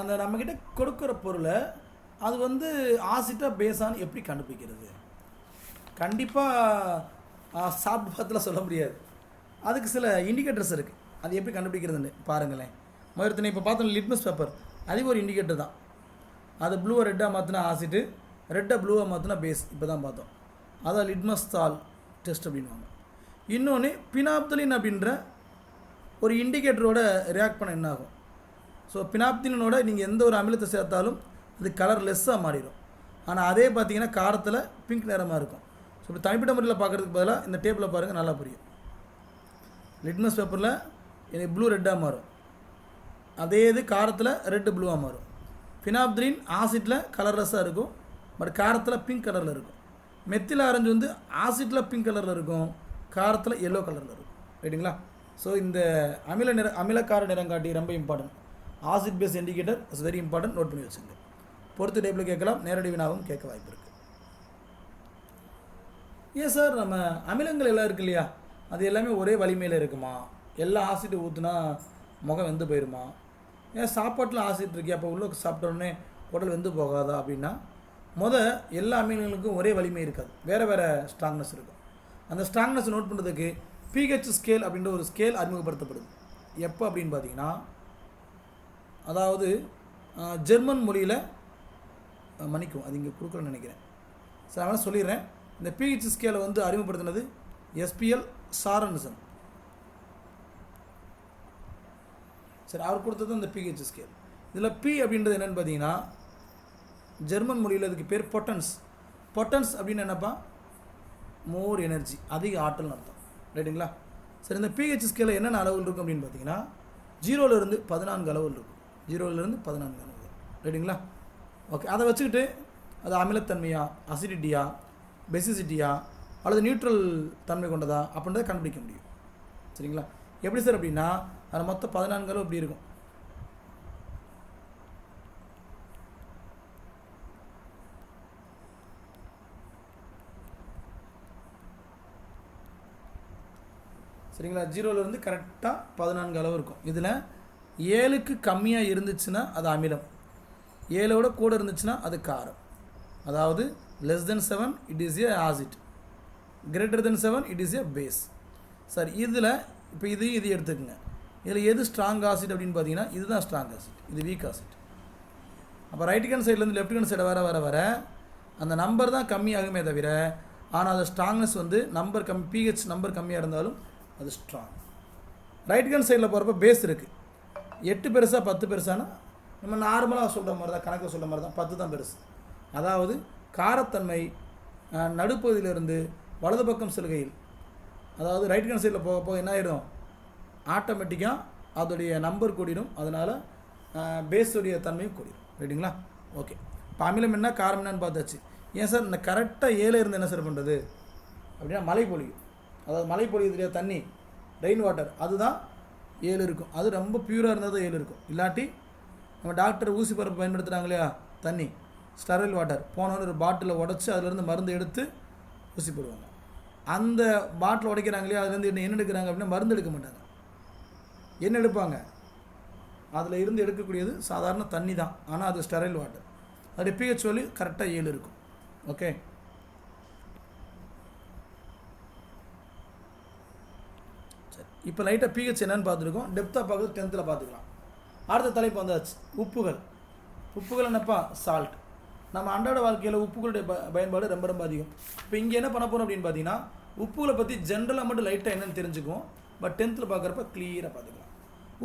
அந்த நம்மக்கிட்ட கொடுக்குற பொருளை அது வந்து ஆசிட்டாக பேஸான்னு எப்படி கண்டுபிடிக்கிறது? கண்டிப்பாக சாப்பிட்டு பார்த்துல சொல்ல முடியாது. அதுக்கு சில இண்டிகேட்டர்ஸ் இருக்குது அது எப்படி கண்டுபிடிக்கிறதுன்னு பாருங்களேன். மறுத்தனை இப்போ பார்த்தோம் லிட்மஸ் பேப்பர் அது ஒரு இண்டிகேட்டர் தான். அது ப்ளூவை ரெட்டாக மாற்றினா ஆசிட்டு ரெட்டை ப்ளூவாக மாற்றினா பேஸ் இப்போ தான் பார்த்தோம். அதான் லிட்மஸ் தால் டெஸ்ட் அப்படின்வாங்க இன்னொன்று பினாப்தலின் அப்படின்ற ஒரு இண்டிகேட்டரோட ரியாக்ட் பண்ண என்ன ஆகும் ஸோ பினாப்தினோட நீங்கள் எந்த ஒரு அமிலத்தை சேர்த்தாலும் அது கலர் லெஸ்ஸாக மாறிடும். ஆனால் அதே பார்த்தீங்கன்னா காரத்தில் பிங்க் நிறமாக இருக்கும். ஸோ இப்படி தனிப்பட்ட முறையில் பார்க்குறதுக்கு பதிலாக இந்த டேப்பில் பாருங்கள் நல்லா புரியும். லிட்மஸ் பேப்பரில் எனக்கு ப்ளூ ரெட்டாக மாறும். அதே இது காரத்தில் ரெட்டு ப்ளூவாக மாறும். ஃபினாப்திரின் ஆசிட்டில் கலர்லெஸ்ஸாக இருக்கும். பட் காரத்தில் பிங்க் கலரில் இருக்கும். மெத்தில் ஆரஞ்சு வந்து ஆசிட்டில் பிங்க் கலரில் இருக்கும். காரத்தில் எல்லோ கலரில் இருக்கும். ரைட்டுங்களா ஸோ இந்த அமில நிற அமிலக்கார நிறங்காட்டி ரொம்ப important acid base indicator is very important note பண்ணி வச்சுங்க பொறுத்து டைப்பில் கேட்கலாம். நேரடி வினாவும் கேட்க வாய்ப்பு இருக்குது ஏன் சார் நம்ம அமிலங்கள் எல்லாம் இருக்கு இல்லையா? அது எல்லாமே ஒரே வலிமையில் இருக்குமா? எல்லா ஆசிட் ஊற்றுனா முகம் வெந்து போயிருமா? ஏன் சாப்பாட்டில் ஆசிட் இருக்கே? அப்போ உள்ள சாப்பிட்டோடனே உடல் வெந்து போகாதா அப்படின்னா முத எல்லா அமிலங்களுக்கும் ஒரே வலிமை இருக்காது. வேறு வேறு ஸ்ட்ராங்னஸ் இருக்கும். அந்த ஸ்ட்ராங்னஸ் நோட் பண்ணுறதுக்கு பிஹெச் ஸ்கேல் அப்படின்ற ஒரு ஸ்கேல் அறிமுகப்படுத்தப்படுது. எப்போ அப்படின்னு பார்த்தீங்கன்னா அதாவது ஜெர்மன் மொழியில் மன்னிக்கும் அது இங்கே கொடுக்கலன்னு நினைக்கிறேன். சார் அதனால் சொல்லிடுறேன். இந்த பிஹெச் ஸ்கேலை வந்து அறிமுகப்படுத்தினது எஸ்பிஎல் சாரன்சன் சரி அவர் கொடுத்தது இந்த பிஹெச் ஸ்கேல் இதில் பி அப்படின்றது என்னென்னு பார்த்தீங்கன்னா ஜெர்மன் மொழியில் இதுக்கு பேர் பொட்டன்ஸ். பொட்டன்ஸ் அப்படின்னு என்னப்பா? மோர் எனர்ஜி அதிக ஆற்றல்னு அர்த்தம். ரைட்டுங்களா? சரி இந்த பிஹெச் ஸ்கேலில் என்னென்ன அளவுகள் இருக்கும் அப்படின்னு பார்த்தீங்கன்னா ஜீரோவிலேருந்து பதினான்கு அளவுகள் இருக்கும். ஜீரோலேருந்து பதினான்கு அளவுகள் ரைட்டுங்களா ஓகே அதை வச்சுக்கிட்டு அது அமிலத்தன்மையா அசிடிட்டியா பெசிசிட்டியா அல்லது நியூட்ரல் தன்மை கொண்டதா அப்படின்றத கண்டுபிடிக்க முடியும். சரிங்களா? எப்படி சார் அப்படின்னா அதில் மொத்தம் பதினான்கு அளவு இப்படி இருக்கும். சரிங்களா? ஜீரோலேருந்து கரெக்டாக பதினான்கு அளவு இருக்கும். இதில் ஏழுக்கு கம்மியாக இருந்துச்சுன்னா அது அமிலம். ஏழோட கூட இருந்துச்சுன்னா அது காரம். அதாவது less than seven it is a acid greater than seven it is a base sir இதில் இப்போ இது இது எடுத்துக்கோங்க. இதில் எது ஸ்ட்ராங் ஆசிட் அப்படின்னு பார்த்தீங்கன்னா இதுதான் ஸ்ட்ராங் ஆசிட் இது வீக் ஆசிட் அப்போ ரைட் ஹேண்ட் சைட்லேருந்து லெஃப்ட் ஹேண்ட் சைடு வர வர வர அந்த நம்பர் தான் கம்மியாகுமே தவிர ஆனால் அது ஸ்ட்ராங்னஸ் வந்து நம்பர் கம் பிஹெச் நம்பர் கம்மியாக இருந்தாலும் அது ஸ்ட்ராங் ரைட் ஹேண்ட் சைடில் போகிறப்ப பேஸ் இருக்குது எட்டு பெருசாக பத்து பெருசானா? நம்ம நார்மலாக சொல்கிற மாதிரி தான் கணக்கு சொல்கிற மாதிரி தான் பத்து தான் பெருசு. அதாவது காரத்தன்மை நடுப்பகுதியிலிருந்து வலது பக்கம் செல்கையில். அதாவது ரைட் ஹேண்ட் சைடில் போக போக என்ன ஆகிடும் ஆட்டோமேட்டிக்காக அதோடைய நம்பர் கூடிடும். அதனால் பேஸுடைய தன்மையும் கூடிடும் ரைட்டுங்களா ஓகே இப்போ அமிலம் என்ன காரம் என்னன்னு பார்த்தாச்சு. ஏன் சார் இந்த கரெக்டாக ஏழு இருந்து என்ன சார் பண்ணுறது அப்படின்னா மழை பொழியும் அதாவது மழை பொழியுது தண்ணி ரெயின் வாட்டர் அதுதான் ஏழு இருக்கும். அது ரொம்ப பியூராக இருந்தால் தான் ஏழு இருக்கும். இல்லாட்டி நம்ம டாக்டர் ஊசி பரப்பு பயன்படுத்துகிறாங்க இல்லையா? தண்ணி ஸ்டெரைல் வாட்டர் போனோன்னு ஒரு பாட்டிலை உடச்சி அதுலேருந்து மருந்து எடுத்து ஊசி போடுவாங்க. அந்த பாட்டில் உடைக்கிறாங்க இல்லையா? அதுலேருந்து என்ன என்ன எடுக்கிறாங்க அப்படின்னா மருந்து எடுக்க மாட்டாங்க. என்ன எடுப்பாங்க? அதில் இருந்து எடுக்கக்கூடியது சாதாரண தண்ணி தான். ஆனால் அது ஸ்டெரைல் வாட்டர் அது பிஹெச் வேல்யூ கரெக்டாக ஏழு இருக்கும். ஓகே சரி இப்போ லைட்டாக பிஹெச் என்னன்னு பார்த்துருக்கோம். டெப்த்தாக பார்க்குறது டென்த்தில் பார்த்துக்கலாம். அடுத்த தலைப்பு வந்தாச்சு. உப்புகள். உப்புகள் என்னப்பா? சால்ட் நம்ம அன்றாட வாழ்க்கையில் உப்புகளுடைய ப பயன்பாடு ரொம்ப ரொம்ப அதிகம். இப்போ இங்கே என்ன பண்ண போகிறோம் அப்படின்னு பார்த்தீங்கன்னா உப்புகளை பற்றி ஜென்ரலாக மட்டும் லைட்டாக என்னென்னு தெரிஞ்சுக்குவோம். பட் டென்த்தில் பார்க்குறப்ப கிளியராக பார்த்துக்கலாம்.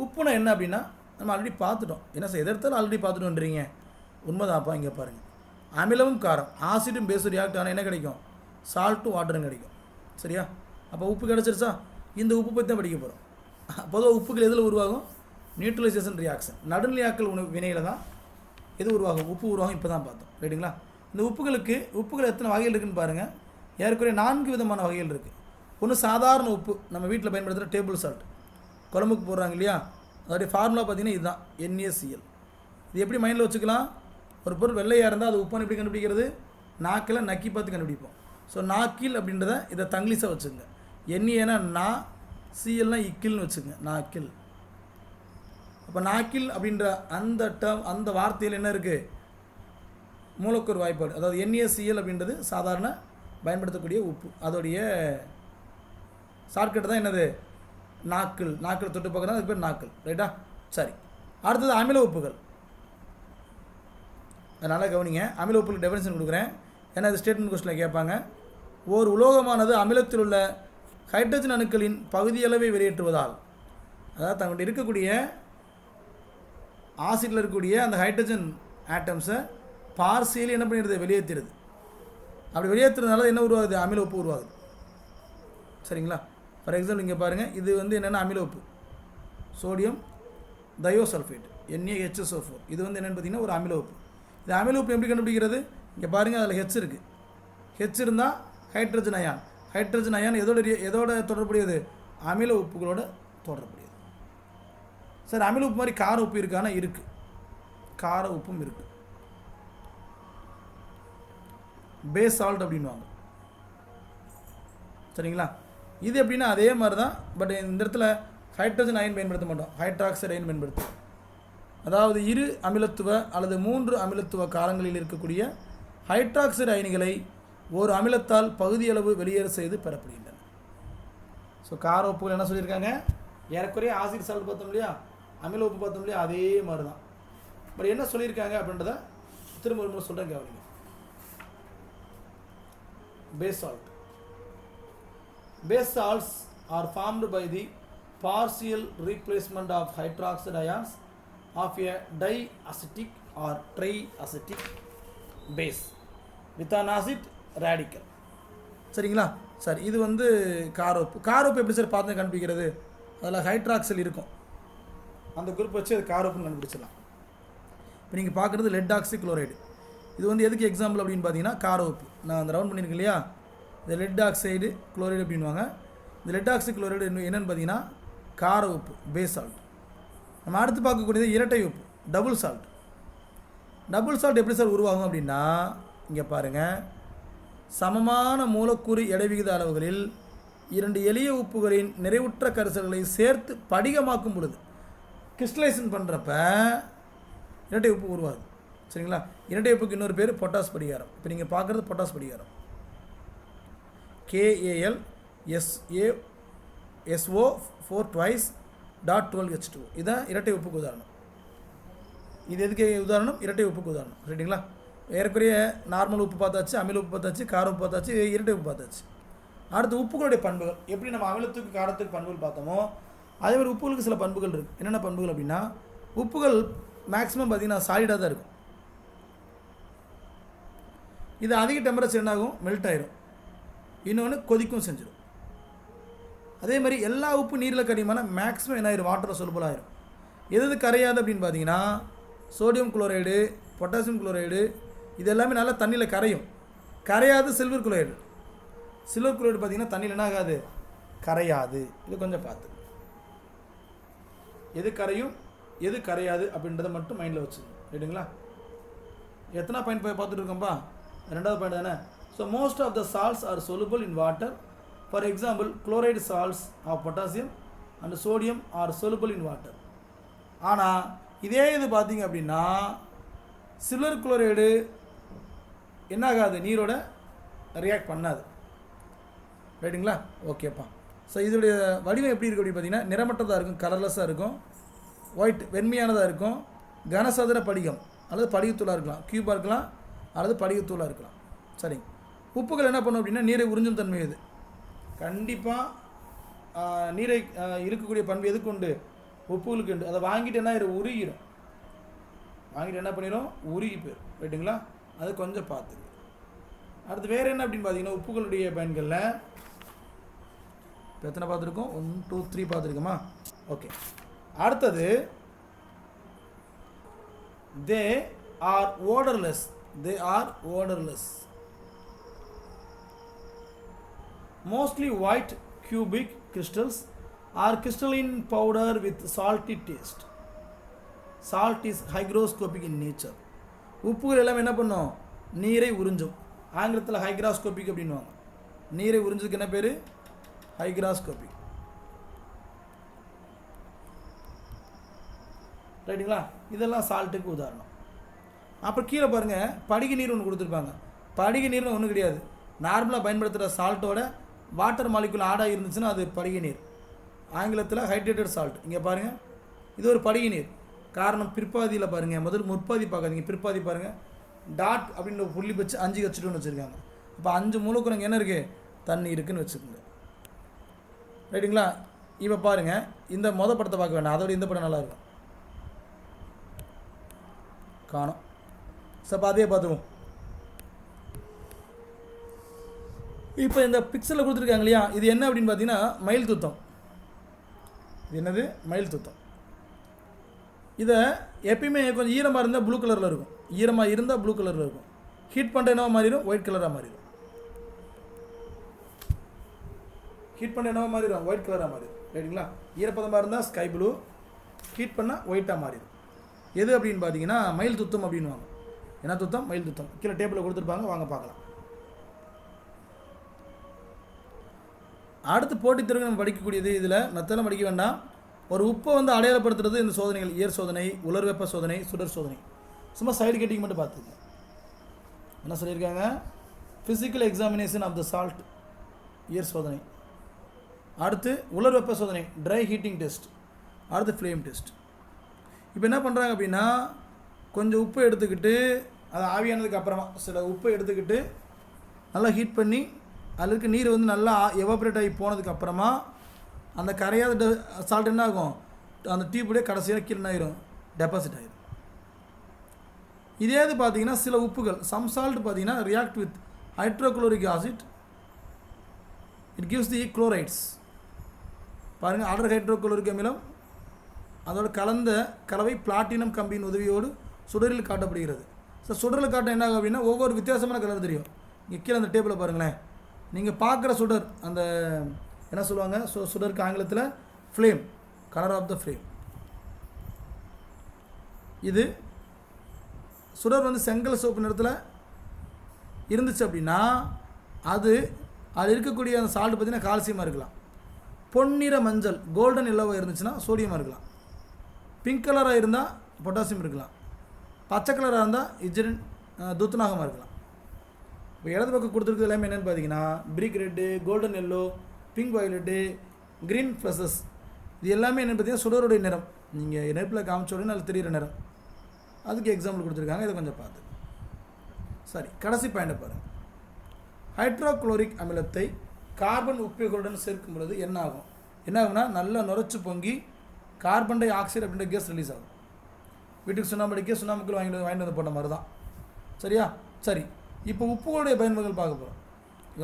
உப்புனா என்ன அப்படின்னா நம்ம ஆல்ரெடி பார்த்துட்டோம். என்ன சார் எதிர்த்தாலும் ஆல்ரெடி பார்த்துட்டோன்றீங்க? உண்மைதான்ப்பா இங்கே பாருங்கள் அமிலமும் காரம். ஆசிடும் பேஸும் ரியாக்ட் ஆனால் என்ன கிடைக்கும்? சால்ட்டும் வாட்டரும் கிடைக்கும். சரியா? அப்போ உப்பு கிடச்சிருச்சா? இந்த உப்பு பற்றி தான் படிக்க போகிறோம் பொதுவாக உப்புகள் எதில் உருவாகும்? நியூட்ரலைசேஷன் ரியாக்ஷன் நடுநிலையாக்கல் உணவு வினையில் தான் எது உருவாகும்? உப்பு உருவாகும். இப்போ தான் பார்த்தோம். ரைட்டுங்களா இந்த உப்புகளுக்கு உப்புகள் எத்தனை வகைகள் இருக்குதுன்னு பாருங்கள் ஏற்கனவே நான்கு விதமான வகைகள் இருக்குது ஒன்று சாதாரண உப்பு. நம்ம வீட்டில் பயன்படுத்துகிற டேபிள் சால்ட் குழம்புக்கு போடுறாங்க இல்லையா? அதோடைய ஃபார்முலா பார்த்தீங்கன்னா இதுதான். என்ஏசிஎல் இது எப்படி மைண்டில் வச்சுக்கலாம்? ஒரு பொருள் வெள்ளையாக இருந்தால் அது உப்பான்னு எப்படி கண்டுபிடிக்கிறது? நாக்கில் நக்கி பார்த்து கண்டுபிடிப்போம். ஸோ நாக்கில் அப்படின்றத இதை தங்கிலீஷாக வச்சுங்க எண்ணியனா நான் சிஎல்னா இக்கில்னு வச்சுங்க நாக்கில் அப்போ நாக்கில் அப்படின்ற அந்த டேர்ம் அந்த வார்த்தையில் என்ன இருக்குது மூலக்கூறு வாய்ப்பாடு. அதாவது என்ஏசிஎல் அப்படின்றது சாதாரண பயன்படுத்தக்கூடிய உப்பு. அதோடைய ஷார்ட்கட் தான் என்னது? நாக்கள். நாக்கள் தொட்டு பக்கம் தான் அது பேர் நாக்கள். ரைட்டா சரி. அடுத்தது அமில உப்புகள். அதனால் கவனிங்க. அமில உப்புக்கு டெஃபினேஷன் கொடுக்குறேன். ஏன்னா இது ஸ்டேட்மெண்ட் கொஸ்டினில் கேட்பாங்க. ஓர் உலோகமானது அமிலத்தில் உள்ள ஹைட்ரஜன் அணுக்களின் பகுதியளவை வெளியேற்றுவதால் அதாவது தங்கள்கிட்ட இருக்கக்கூடிய ஆசிட்டில் இருக்கக்கூடிய அந்த ஹைட்ரஜன் ஆட்டம்ஸை பார்சியலி என்ன பண்ணிடுது? வெளியேற்றிடுது அப்படி வெளியேற்றுறதுனால என்ன உருவாகுது? அமில உப்பு உருவாகுது. சரிங்களா? ஃபார் எக்ஸாம்பிள் இங்கே பாருங்கள் இது வந்து என்னென்னா அமில உப்பு. சோடியம் தயோசல்ஃபேட் NaHSO4 ஃபோர் இது வந்து என்னென்னு பார்த்தீங்கன்னா ஒரு அமில உப்பு. இது அமில உப்பு எப்படி கண்டுபிடிக்கிறது? இங்கே பாருங்கள் அதில் ஹெச் இருக்குது ஹெச் இருந்தால் ஹைட்ரஜன் அயான் ஹைட்ரஜன் அயான் எதோட எதோட தொடர்புடையது? அமில உப்புகளோட தொடர்புடையது. சார் அமில உப்பு மாதிரி கார உப்பு இருக்கானா? இருக்குது கார உப்பும் இருக்குது பேஸ் சால்ட் அப்படின்வாங்க சரிங்களா? இது எப்படின்னா அதே மாதிரி தான் பட் இந்த இடத்துல ஹைட்ரஜன் அயன் பயன்படுத்த மாட்டோம். ஹைட்ராக்சைடு அயன் பயன்படுத்தும் அதாவது இரு அமிலத்துவ அல்லது மூன்று அமிலத்துவ காரங்களில் இருக்கக்கூடிய ஹைட்ராக்சைடு அயனிகளை ஒரு அமிலத்தால் பகுதியளவு வெளியேற செய்து பெறப்படுகின்றன. ஸோ கார உப்புகள் என்ன சொல்லியிருக்காங்க? ஏறக்குறைய ஆசிட் சால்ட் பார்த்தோம் இல்லையா? அமில உப்பு பார்த்தோம் இல்லையா? அதே மாதிரி தான் பட் என்ன சொல்லியிருக்காங்க அப்படின்றத திரும்ப ஒரு முறை சொல்கிறேன் கவனிங்க. Base salt. Are formed by the partial replacement of replacement ions of a di acidic or tri acidic base with an acid radical சரிங்களா? சரி இது வந்து காரோப்பு காரோப்பு எப்படி சார் பார்த்து கண்டுபிடிக்கிறது? அதில் ஹைட்ராக்சல் இருக்கும். அந்த குரூப் வச்சு அது காரோப்புன்னு கண்டுபிடிச்சிடலாம். இப்போ நீங்கள் பார்க்குறது லெட் ஆக்சி குளோரைடு இது வந்து எதுக்கு எக்ஸாம்பிள் அப்படின்னு பார்த்தீங்கன்னா காரோப்பு நான் அந்த ரவுண்ட் பண்ணியிருக்கேன் இல்லையா? இந்த லெட் ஆக்சைடு குளோரைடு அப்படின்வாங்க இந்த லெட் ஆக்சி குளோரைடு என்னென்னு பார்த்தீங்கன்னா கார உப்பு பேஸ் சால்ட் நம்ம அடுத்து பார்க்கக்கூடியது இரட்டை உப்பு டபுள் சால்ட் டபுள் சால்ட் எப்படி சார் உருவாகும் அப்படின்னா இங்கே பாருங்கள் சமமான மூலக்கூறு இடைவிகித அளவுகளில் இரண்டு எளிய உப்புகளின் நிறைவுற்ற கரிசல்களை சேர்த்து படிகமாக்கும் பொழுது கிறிஸ்டலைசன் பண்ணுறப்ப இரட்டை உப்பு உருவாது சரிங்களா? இரட்டை உப்புக்கு இன்னொரு பேர் பொட்டாஸ் படிகாரம். இப்போ நீங்கள் பார்க்குறது potash படிகாரம். K A L S A S O four twice dot twelve H two இதுதான் இரட்டை உப்புக்கு உதாரணம். இது எதுக்கு உதாரணம்? இரட்டை உப்புக்கு உதாரணம். சரிங்களா? ஏறக்குறைய நார்மல் உப்பு பார்த்தாச்சு அமில உப்பு பார்த்தாச்சு கார உப்பு பார்த்தாச்சு இரட்டை உப்பு பார்த்தாச்சு. அடுத்து உப்புகளுடைய பண்புகள். எப்படி நம்ம அமிலத்துக்கு காரத்துக்கு பண்புகள் பார்த்தோமோ அதே மாதிரி உப்புகளுக்கு சில பண்புகள் இருக்குது என்னென்ன பண்புகள் அப்படின்னா உப்புகள் மேக்ஸிமம் பார்த்திங்கன்னா சாலிடாக தான் இருக்கும். இது அதிக டெம்பரேச்சர் என்னாகும் மெல்ட் ஆயிரும். இன்னொன்று கொதிக்கும் செஞ்சிடும் அதே மாதிரி எல்லா உப்பு நீரில் கரியுமான மேக்ஸிமம் என்ன ஆயிரும்? வாட்டரில் சொல்பல் ஆயிரும். எது எது கரையாது அப்படின்னு பார்த்தீங்கன்னா சோடியம் குளோரைடு பொட்டாசியம் குளோரைடு இது எல்லாமே நல்லா தண்ணியில் கரையும். கரையாது சில்வர் குளோரைடு. சில்வர் குளோரைடு பார்த்தீங்கன்னா தண்ணியில் என்ன ஆகாது? கரையாது. இது கொஞ்சம் பார்த்து. எது கரையும் எது கரையாது அப்படின்றத மட்டும் மைண்டில் வச்சுக்கணும். ரைட்டுங்களா எத்தனை பாயிண்ட் பார்த்துட்டு இருக்கோம்ப்பா ரெண்டாவது பாயிண்ட் தானே? So most of the salts are soluble in water for example chloride salts of potassium and sodium are soluble in water ஆனால் இதே இது பார்த்தீங்க அப்படின்னா சில்வர் குளோரைடு என்ன ஆகாது நீரோட ரியாக்ட் பண்ணாது. ரைட்டுங்களா ஓகேப்பா ஸோ இதோடைய வடிவம் எப்படி இருக்குது அப்படின்னு பார்த்தீங்கன்னா நிறமற்றதாக இருக்கும் கலர்லெஸ்ஸாக இருக்கும் ஒயிட் வெண்மையானதாக இருக்கும் கனசதுர படிகம் அல்லது படிகத்தூளாக இருக்கலாம் கியூபாக இருக்கலாம் அல்லது படிகத்தூளாக இருக்கலாம். சரிங்க. உப்புகள் என்ன பண்ணும் அப்படின்னா நீரை உறிஞ்சும் தன்மை இது கண்டிப்பாக நீரை இருக்கக்கூடிய பண்பு எதுக்கு உண்டு? உப்புகளுக்கு உண்டு. அதை வாங்கிட்டு என்ன உருகிடும் வாங்கிட்டு என்ன பண்ணிடும் உருகி போயிடும் ரைட்டுங்களா அது கொஞ்சம் பார்த்துங்க அடுத்து வேறு என்ன அப்படின்னு பார்த்தீங்கன்னா உப்புகளுடைய பயன்களில் இப்போ எத்தனை பார்த்துருக்கோம்? ஒன் டூ த்ரீ பார்த்துருக்கோமா? ஓகே. அடுத்தது they are odourless they are odourless mostly white cubic crystals or crystalline powder with salty taste salt is hygroscopic in nature உப்புகள் எல்லாம் என்ன பண்ணும்? நீரை உறிஞ்சும். ஆங்கிலத்தில் ஹைக்ராஸ்கோபிக் அப்படின்வாங்க நீரை உறிஞ்சதுக்கு என்ன பேர்? ஹைக்ராஸ்கோபிக் ரைட்டுங்களா இதெல்லாம் சால்ட்டுக்கு உதாரணம். அப்புறம் கீழே பாருங்கள் படிக நீர் ஒன்று கொடுத்துருப்பாங்க. படிக நீர்னு ஒன்றும் கிடையாது. நார்மலாக பயன்படுத்துகிற சால்ட்டோட வாட்டர் மாலிக்குள் ஆடாக இருந்துச்சுன்னா அது படிக நீர். ஆங்கிலத்தில் ஹைட்ரேட்டட் சால்ட் இங்கே பாருங்கள் இது ஒரு படிக நீர். காரணம் பிற்பாதியில் பாருங்கள் முதல் முற்பாதி பார்க்காதீங்க. பிற்பாதி பாருங்கள் டாட் அப்படின்ற புள்ளி வச்சு அஞ்சு வச்சுட்டுன்னு வச்சுருக்காங்க. இப்போ அஞ்சு மூலக்குறங்க. என்ன இருக்குது தண்ணி இருக்குன்னு வச்சுக்கோங்க. ரைட்டுங்களா? இப்போ பாருங்கள் இந்த மொதல் படத்தை பார்க்க வேண்டாம். அதோட இந்த படம் நல்லாயிருக்கும் காணும். சரி அப்போ அதே பார்த்துருவோம். இப்போ இந்த பிக்சலில் கொடுத்துருக்காங்க இல்லையா? இது என்ன அப்படின்னு பார்த்தீங்கன்னா மயில் துத்தம். இது என்னது? மயில் துத்தம். இதை எப்பயுமே கொஞ்சம் ஈரமாக இருந்தால் ப்ளூ கலரில் இருக்கும். ஈரமாக இருந்தால் ப்ளூ கலரில் இருக்கும். ஹீட் பண்ணுற என்னவா மாறிடும்? ஒயிட் கலராக மாறிடும். ஹீட் பண்ண என்னவா மாறிடும்? ஒயிட் கலராக மாறிடும். ரைட்டுங்களா ஈரப்பதமாக இருந்தால் ஸ்கை ப்ளூ ஹீட் பண்ணால் ஒயிட்டாக மாறிடும். எது அப்படின்னு பார்த்தீங்கன்னா மயில் துத்தம் அப்படின்னுவாங்க. என்ன துத்தம்? மயில் துத்தம். கீழே டேபிளில் கொடுத்துருப்பாங்க. வாங்க பார்க்கலாம். அடுத்து போட்டித் தேர்வு நம்ம படிக்கக்கூடியது இதில். மற்றெல்லாம் படிக்க வேண்டாம். ஒரு உப்பை வந்து அடையாளப்படுத்துறது இந்த சோதனைகள். இயர் சோதனை உலர் வெப்ப சோதனை சுடர் சோதனை. சும்மா சைடு கட்டிங் மட்டும் பார்த்துங்க. என்ன சொல்லியிருக்காங்க? Physical examination of the salt year சோதனை. அடுத்து உலர் வெப்ப சோதனை ட்ரை ஹீட்டிங் டெஸ்ட் அடுத்து ஃப்ளேம் டெஸ்ட் இப்போ என்ன பண்ணுறாங்க அப்படின்னா கொஞ்சம் உப்பு எடுத்துக்கிட்டு அது ஆவியானதுக்கு அப்புறமா சில உப்பை எடுத்துக்கிட்டு நல்லா ஹீட் பண்ணி அதில் இருக்க நீர் வந்து நல்லா எவாப்ரேட் ஆகி போனதுக்கு அப்புறமா அந்த கரையாத சால்ட் என்ன ஆகும்? அந்த டியூப்லேயே கடைசியாக கீழே ஆயிரும்? டெபாசிட் ஆயிரும். இதே இது பார்த்தீங்கன்னா சில உப்புகள் சம் சால்ட் பார்த்தீங்கன்னா react with hydrochloric acid it gives the chlorides பாருங்கள் அடர் ஹைட்ரோக்ளோரிக் அமிலம் அதோட கலந்த கலவை பிளாட்டினம் கம்பியின் உதவியோடு சுடரில் காட்டப்படுகிறது. ஸோ சுடரில் காட்ட என்ன ஆகும் அப்படின்னா ஒவ்வொரு வித்தியாசமான கலர் தெரியும். இங்கே கீழே அந்த டேபிளில் பாருங்களேன். நீங்கள் பார்க்குற சுடர் அந்த என்ன சொல்லுவாங்க? சு சுடருக்கு ஆங்கிலத்தில் flame colour of the flame இது சுடர் வந்து செங்கல் சோப்பு நிறத்தில் இருந்துச்சு அப்படின்னா அது அது இருக்கக்கூடிய அந்த சால்ட் பார்த்தீங்கன்னா கால்சியமாக இருக்கலாம். பொன்னிற மஞ்சள் கோல்டன் எல்லோவாக இருந்துச்சுன்னா சோடியமாக இருக்கலாம். பிங்க் கலராக இருந்தால் பொட்டாசியம் இருக்கலாம். பச்சை கலராக இருந்தால் இஜரின் துத்தநாகமாக இருக்கலாம். இப்போ இடது பக்கம் கொடுத்துருக்கிறது எல்லாமே என்னென்னு பார்த்தீங்கன்னா brick red golden yellow pink violet green ஃப்ளஸஸ் இது எல்லாமே என்னென்னு பார்த்தீங்கன்னா சுடருடைய நிறம். நீங்கள் நெருப்பில் காமிச்ச உடனே நல்ல தெரிகிற நிறம். அதுக்கு எக்ஸாம்பிள் கொடுத்துருக்காங்க. இதை கொஞ்சம் பார்த்து. சரி கடைசி பாயிண்டை பாருங்கள் ஹைட்ரோக்ளோரிக் அமிலத்தை கார்பன் உப்புகளுடன் சேர்க்கும் பொழுது என்ன ஆகும்? என்ன ஆகும்னா நல்லா நுரைச்சி பொங்கி கார்பன் டை ஆக்சைடு அப்படின்ற கேஸ் ரிலீஸ் ஆகும். வீட்டுக்கு சுண்ணாம்பு அடிக்க வாங்கிட்டு வந்து வாங்கிட்டு வந்து போட்ட மாதிரி தான் சரியா? சரி இப்போ உப்புகளுடைய பயன்பாடுகள் பார்க்க போகிறோம்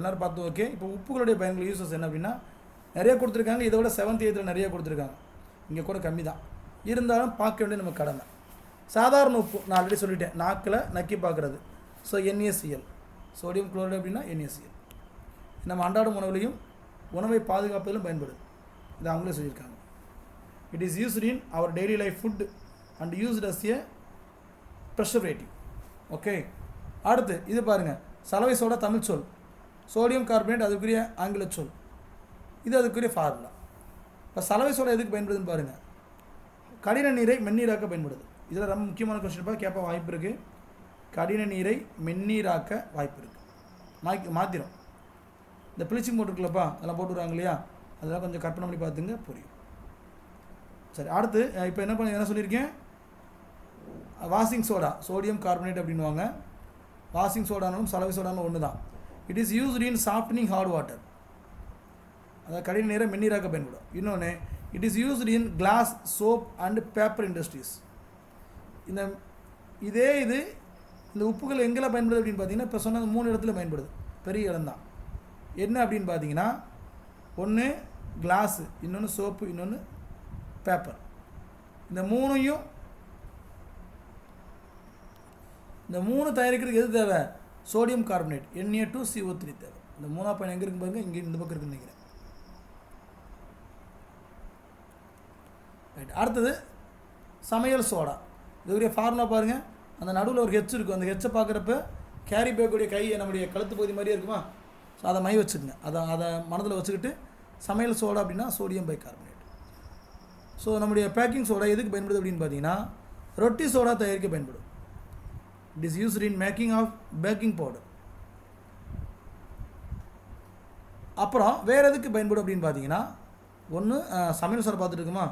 எல்லாரும் பார்த்து ஓகே இப்போ உப்புகளுடைய பயன்கள் யூசஸ் என்ன அப்படின்னா நிறைய கொடுத்துருக்காங்க இதை விட செவன்த் எய்த்தில் நிறைய கொடுத்துருக்காங்க. இங்கே கூட கம்மி தான் இருந்தாலும் பார்க்க வேண்டிய நம்ம கடமை. சாதாரண உப்பு நான் ஆல்ரெடி சொல்லிட்டேன் நாக்கில் நக்கி பார்க்குறது. So N A C L sodium chloride அப்படின்னா என்ஏசிஎல் நம்ம அன்றாடம் உணவுலையும் உணவை பாதுகாப்பதிலும் பயன்படுது. இது அவங்களே சொல்லியிருக்காங்க. It is used in our daily life food and used as a preservative okay அடுத்து இது பாருங்கள் சலவை சோடா தமிழ் சொல். சோடியம் கார்பனேட் அதுக்குரிய ஆங்கில சொல் இது அதுக்குரிய ஃபார்முலா இப்போ சலவை சோடா எதுக்கு பயன்படுதுன்னு பாருங்கள் கடின நீரை மென்னீராக்க பயன்படுது. இதில் ரொம்ப முக்கியமான கொஸ்டின் கேட்ப வாய்ப்பு இருக்குது கடின நீரை மென்னீராக்க வாய்ப்பு இருக்குது மாக்கி மாத்திரம். இந்த ப்ளீச்சிங் போட்டுருக்குல்லப்பா அதெல்லாம் போட்டுருவாங்க இல்லையா? அதெல்லாம் கொஞ்சம் கற்பனை பண்ணி பார்த்துங்க புரியும். சரி அடுத்து இப்போ என்ன பண்ண என்ன சொல்லியிருக்கேன்? வாஷிங் சோடா சோடியம் கார்பனேட் அப்படின்வாங்க வாஷிங் சோடானாலும் சலவை சோடானும் ஒன்று தான் it is used in softening hard water அதாவது கடின நேரம் மென்னீராக்க பயன்படும். இன்னொன்று it is used in glass soap and paper industries இந்த இதே இது இந்த உப்புகள் எங்கெல்லாம் பயன்படுது அப்படின்னு பார்த்தீங்கன்னா இப்போ சொன்ன மூணு இடத்துல பயன்படுது. பெரிய இடம் தான். என்ன அப்படின்னு பார்த்தீங்கன்னா ஒன்று கிளாஸு இன்னொன்று சோப்பு இன்னொன்று பேப்பர் இந்த மூணையும் இந்த மூணு தயாரிக்கிறதுக்கு எது தேவை? Sodium carbonate N A two C O three தேவை. இந்த மூணா பயணம் எங்கே இருக்கு பாருங்க? இங்கே இந்த பக்கம் இருக்குன்னு நினைக்கிறேன். ரைட் அடுத்தது சமையல் சோடா. இதுக்குரிய ஃபார்முலா பாருங்கள் அந்த நடுவில் ஒரு ஹெச் இருக்கும் அந்த ஹெச்சை பார்க்குறப்ப கேரி பேக்குடைய கை நம்முடைய கழுத்து பகுதி மாதிரியே இருக்குமா? ஸோ அதை மை வச்சுக்கோங்க. அதை அதை மனதில் வச்சுக்கிட்டு சமையல் சோடா அப்படின்னா சோடியம் பை கார்பனேட் ஸோ நம்முடைய பேக்கிங் சோடா எதுக்கு பயன்படுது அப்படின்னு பார்த்தீங்கன்னா ரொட்டி சோடா தயாரிக்க பயன்படும். It is used in making of baking powder அப்புறம் வேறு எதுக்கு பயன்படும் அப்படின்னு பார்த்தீங்கன்னா ஒன்று சமையல் சோடா பார்த்துட்டு இருக்குமா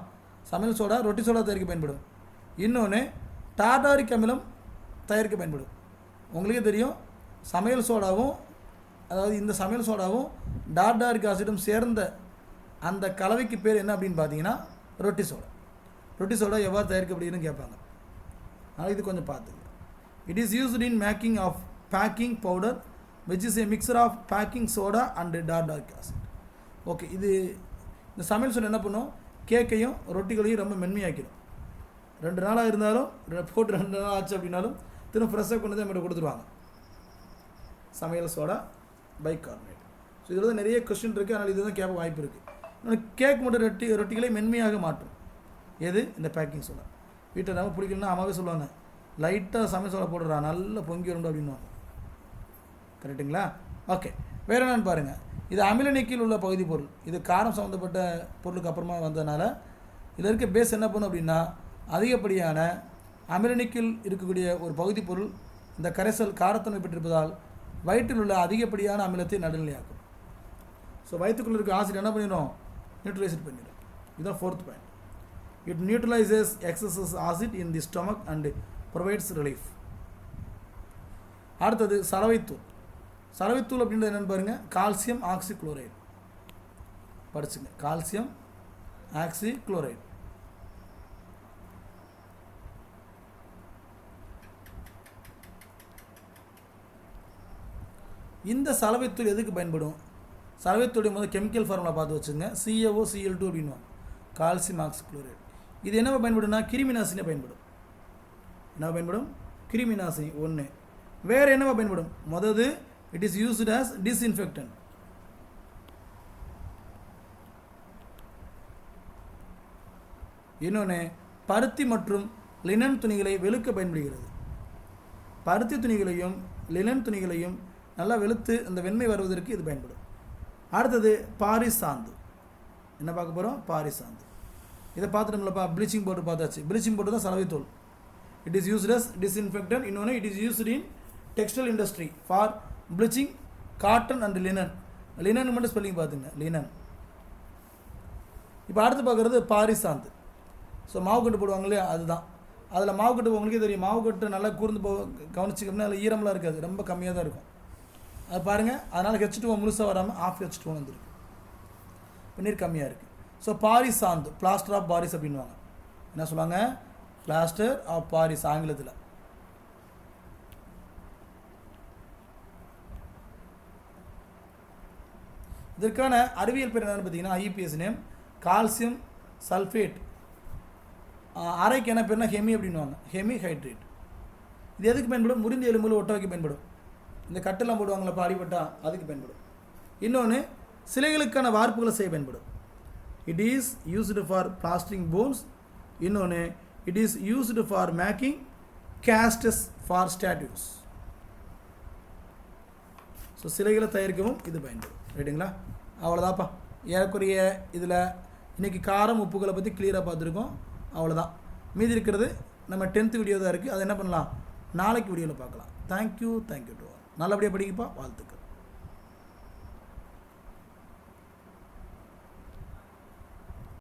சமையல் சோடா ரொட்டி சோடா தயாரிக்க பயன்படும். இன்னொன்று டாடாரிக் அமிலம் தயாரிக்க பயன்படும். உங்களுக்கே தெரியும் சமையல் சோடாவும் அதாவது இந்த சமையல் சோடாவும் டாடாரிக் ஆசிடும் சேர்ந்த அந்த கலவைக்கு பேர் என்ன அப்படின்னு பார்த்தீங்கன்னா ரொட்டி சோடா. ரொட்டி சோடா எவ்வாறு தயாரிக்கப்படுகிறதுன்னு கேட்பாங்க. அதனால் இது கொஞ்சம் பார்த்து it is used in making of baking powder which is a mixture of baking soda and tartaric acid okay இது இந்த சமையல் சோடா என்ன பண்ணும்? கேக்கையும் ரொட்டிகளையும் ரொம்ப மென்மையாக்கிடும். ரெண்டு நாளாக இருந்தாலும் ரெ- போட்டு ரெண்டு நாள் ஆச்சு அப்படின்னாலும் திரும்ப ஃப்ரெஷ்ஷாக கொண்டு வந்து நம்மகிட்ட கொடுத்துருவாங்க. சமையல் சோடா பைக் பைகார்பனேட் ஸோ இதில் தான் நிறைய கொஸ்டின் இருக்குது அதனால் இதுதான் கேட்க வாய்ப்பு இருக்குது இன்னொன்று கேக் மட்டும் ரொட்டி ரொட்டிகளை மென்மையாக மாற்றும். எது? இந்த பேக்கிங் சோடா வீட்டில் நம்ம பிடிக்கலன்னா அம்மாவே சொல்லுவாங்க லைட்டாக சமையல் போடுறா நல்லா பொங்கி வரும் அப்படின்னுவாங்க கரெக்டுங்களா ஓகே. வேறு என்னன்னு பாருங்கள் இது அமிலநீக்கில் உள்ள பகுதி பொருள். இது காரம் சம்மந்தப்பட்ட பொருளுக்கு அப்புறமா வந்ததுனால இதில் இருக்க பேஸ் என்ன பண்ணும் அப்படின்னா அதிகப்படியான அமிலநீக்கில் இருக்கக்கூடிய ஒரு பகுதி பொருள் இந்த கரைசல் காரத்தன்மை பெற்றிருப்பதால் வயிற்றில் உள்ள அதிகப்படியான அமிலத்தை நடுநிலையாக்கும். ஸோ வயிற்றுக்குள்ள இருக்க ஆசிட் என்ன பண்ணிடும் நியூட்ரலைசேட் பண்ணிடும் இதுதான் fourth point it neutralises excess acid in the stomach and provides relief அடுத்தது சலவைத்தூள். சலவைத்தூள் அப்படின்றது என்னென்னு பாருங்கள் கால்சியம் ஆக்சி குளோரைடு படிச்சுங்க. கால்சியம் ஆக்சி குளோரைடு இந்த சலவைத்தூள் எதுக்கு பயன்படும்? சலவைத்தூளுடைய முதல் கெமிக்கல் ஃபார்முலா பார்த்து வச்சுங்க. C A O C L two அப்படின்வாங்க கால்சியம் ஆக்சி குளோரைடு இது என்ன பயன்படும்னா கிருமி நாசினே பயன்படும். என்ன பயன்படும்? கிருமி நாசினி ஒன்று வேறு என்னவா பயன்படும்? மொதது it is used as disinfectant இன்னொன்று பருத்தி மற்றும் லினன் துணிகளை வெளுக்க பயன்படுகிறது. பருத்தி துணிகளையும் லினன் துணிகளையும் நல்லா வெளுத்து அந்த வெண்மை வருவதற்கு இது பயன்படும். அடுத்தது பாரிஸ் சாந்து என்ன பார்க்க போகிறோம் பாரிஸ் சாந்து இதை பார்த்துட்டோம்லப்பா ப்ளீச்சிங் பவுடர் பார்த்தாச்சு. ப்ளீச்சிங் பவுடர் தான் சலவைத்தூள் இட் இஸ் யூஸ்ட் as இன்னொன்று it is used in textile industry for bleaching cotton and linen linen மட்டும் ஸ்பெல்லிங் பார்த்துங்க. லினன் இப்போ அடுத்து பார்க்குறது பாரிஸ் சாந்து ஸோ மாவு கட்டு போடுவாங்க இல்லையா? அதுதான். அதில் மாவு கட்டு உங்களுக்கே தெரியும். மாவு கட்டு நல்லா கூர்ந்து போ கவனிச்சிக்கோம்னா அதில் ஈரம்லாம் இருக்காது. ரொம்ப கம்மியாக தான் இருக்கும். அது பாருங்கள் அதனால் ஹெச் டூ முழுசாக வராமல் ஆஃப் ஹெச் டூ வந்துருக்கு. இப்போ நீர் கம்மியாக இருக்குது ஸோ பாரிஸ் சாந்து பிளாஸ்டர் ஆஃப் பாரிஸ் அப்படின்வாங்க என்ன சொல்லுவாங்க? பிளாஸ்டர் ஆஃப் பாரிஸ் ஆங்கிலத்தில். இதற்கான அறிவியல் பேர் என்னன்னு பார்த்தீங்கன்னா ஐபிஎஸ் நேம் கால்சியம் சல்ஃபேட் அரைக்கு என்ன பேர்னா ஹெமி அப்படின்வாங்க ஹெமி ஹைட்ரேட் இது எதுக்கு பயன்படும்? முறிந்த எலும்புல ஒட்ட வைக்க பயன்படும். இந்த கட்டெல்லாம் போடுவாங்களப்பா அடிபட்டால் அதுக்கு பயன்படும். இன்னொன்று சிலைகளுக்கான வார்ப்புகளை செய்ய பயன்படும். It is used for plastering bones இன்னொன்று it is used for making casts for statues so சிலைகளை தயாரிக்கவும் இது பயன்படும். ரைட்டுங்களா அவ்வளோதாப்பா ஏறக்குறைய இதில் இன்றைக்கி காரம் உப்புகளை பற்றி கிளியராக பார்த்துருக்கோம். அவ்வளோதான் மீதி இருக்கிறது நம்ம டென்த்து வீடியோ தான் இருக்குது அதை என்ன பண்ணலாம்? நாளைக்கு வீடியோவில் பார்க்கலாம். தேங்க்யூ தேங்க்யூ டு நல்லபடியாக படிக்கப்பா வாழ்த்துக்கள்.